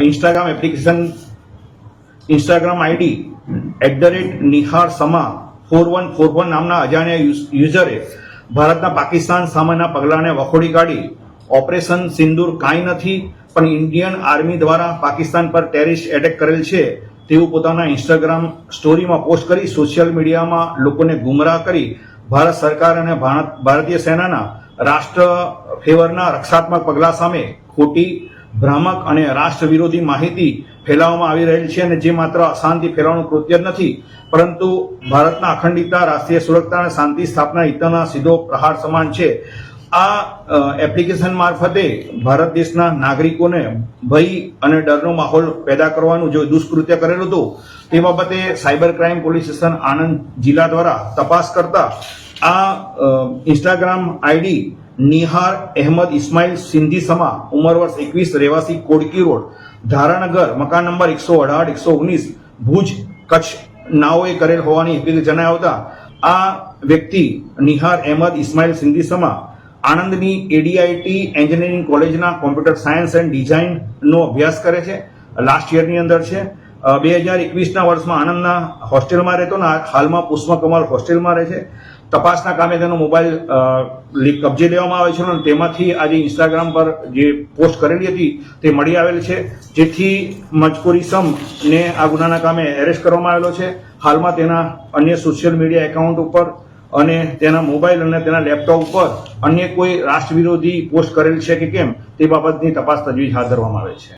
Instagram application Instagram ID at the rate Nihar Sama four one four one નામના અજાણ્યા યુઝરે ભારતના પાકિસ્તાન સામેના પગલાંને વખોડી કાઢી. ઓપરેશન સિંદૂર કાંઈ નથી, પણ ઇન્ડિયન આર્મી દ્વારા પાકિસ્તાન પર ટેરિસ્ટ એટેક કરેલ છે. તેવું પોતાના ઇન્સ્ટાગ્રામ સ્ટોરીમાં પોસ્ટ કરી સોશિયલ મીડિયામાં લોકોને ગુમરાહ કરી. ભારત સરકાર અને ભારત, ભારતીય સેનાના રાષ્ટ્ર ફેવરના રક્ષાત્મક પગલાં સામે ખોટી ભ્રામક અને રાષ્ટ્ર વિરોધી માહિતી ફેલાવવામાં આવી રહેલ છે અને જે માત્ર અશાંતિ ફેલાવવાનું કૃત્ય નથી, પરંતુ ભારતના અખંડિતતા, રાષ્ટ્રીય સુરક્ષા અને શાંતિ સ્થાપના હિતના સીધો પ્રહાર સમાન છે. આ એપ્લિકેશન મારફતે ભારત દેશના નાગરિકોને ભય અને ડરનો માહોલ પેદા કરવાનું જો દુષ્કૃત્ય કરેલું હતું, તે બાબતે cyber crime police station Anand જિલ્લા દ્વારા તપાસ કરતા આ ઇન્સ્ટાગ્રામ આઈડી નિહાર અહેમદ ઇસ્માઇલ સિંધી સમા, ઉંમર વર્ષ એકવીસ, રહેવાસી કોડકી રોડ, ધારાનગર, મકાન નંબર એકસો અઢાર, એકસો ઓગણીસ, ભુજ, કચ્છ, નાઓએ કરેલ હોવાની જણાવતા આ વ્યક્તિ નિહાર અહેમદ ઇસ્માઇલ સિંધી સમા આણંદની એડીઆઈટી એન્જિનિયરિંગ કોલેજના કોમ્પ્યુટર સાયન્સ એન્ડ ડિઝાઇનનો અભ્યાસ કરે છે. લાસ્ટ યરની અંદર છે. બે હજાર એકવીસના વર્ષમાં આણંદના હોસ્ટેલમાં રહેતો ને હાલમાં પુષ્પકમલ હોસ્ટેલમાં રહે છે. તપાસના કામે તેનો મોબાઈલ કબજે લેવામાં આવે છે અને તેમાંથી આજે ઇન્સ્ટાગ્રામ પર જે પોસ્ટ કરેલી હતી તે મળી આવેલ છે. જેથી મજકૂરી સમને આ ગુનાના કામે એરેસ્ટ કરવામાં આવેલો છે. હાલમાં તેના અન્ય સોશિયલ મીડિયા એકાઉન્ટ ઉપર અને તેના મોબાઈલ અને તેના લેપટોપ ઉપર અન્ય કોઈ રાષ્ટ્ર વિરોધી પોસ્ટ કરેલ છે કે કેમ તે બાબતની તપાસ તજવીજ હાથ ધરવામાં આવે છે.